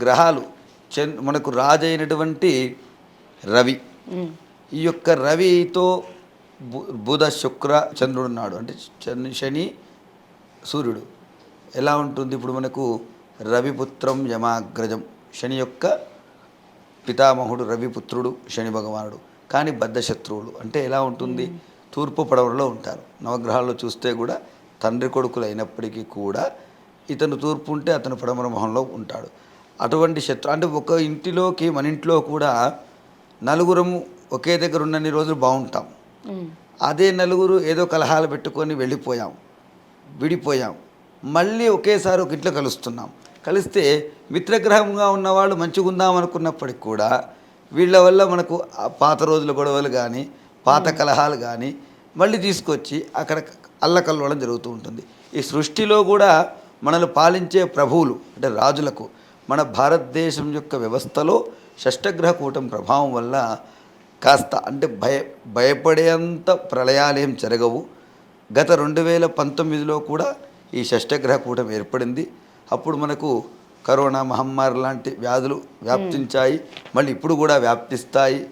గ్రహాలు మనకు రాజు అయినటువంటి రవి. ఈ యొక్క రవితో బు- బుధ శుక్ర చంద్రుడు ఉన్నాడు. అంటే శని సూర్యుడు. ఎలా ఉంటుంది? ఇప్పుడు మనకు రవిపుత్రం యమాగ్రజం. శని యొక్క పితామహుడు రవిపుత్రుడు శని భగవానుడు. కానీ బద్ధశత్రువులు అంటే ఎలా ఉంటుంది? తూర్పు పడవలో ఉంటారు. నవగ్రహాల్లో చూస్తే కూడా తండ్రి కొడుకులు అయినప్పటికీ కూడా ఇతను తూర్పు ఉంటే అతను పడమర మొహంలో ఉంటాడు. అటువంటి శత్రు అంటే ఒక ఇంటిలోకి మన ఇంట్లో కూడా నలుగురము ఒకే దగ్గర ఉన్నన్ని రోజులు బాగుంటాం. అదే నలుగురు ఏదో కలహాలు పెట్టుకొని వెళ్ళిపోయాం. విడిపోయాం. మళ్ళీ ఒకేసారి ఒక ఇంట్లో కలుస్తున్నాం. కలిస్తే మిత్రగ్రహంగా ఉన్నవాళ్ళు మంచిగా ఉందాం అనుకున్నప్పటికి కూడా వీళ్ళ వల్ల మనకు పాత రోజుల గొడవలు కానీ పాత కలహాలు కానీ మళ్ళీ తీసుకొచ్చి అక్కడ అల్లకల్లోడం జరుగుతూ ఉంటుంది. ఈ సృష్టిలో కూడా మనల్ని పాలించే ప్రభువులు అంటే రాజులకు మన భారతదేశం యొక్క వ్యవస్థలో షష్టగ్రహ కూటం ప్రభావం వల్ల కాస్త అంటే భయ భయపడేంత ప్రళయాలేం జరగవు. గత రెండు వేల పంతొమ్మిదిలో కూడా ఈ షష్టగ్రహ కూటం ఏర్పడింది. అప్పుడు మనకు కరోనా మహమ్మారి లాంటి వ్యాధులు వ్యాప్తించాయి. మళ్ళీ ఇప్పుడు కూడా వ్యాప్తిస్తాయి.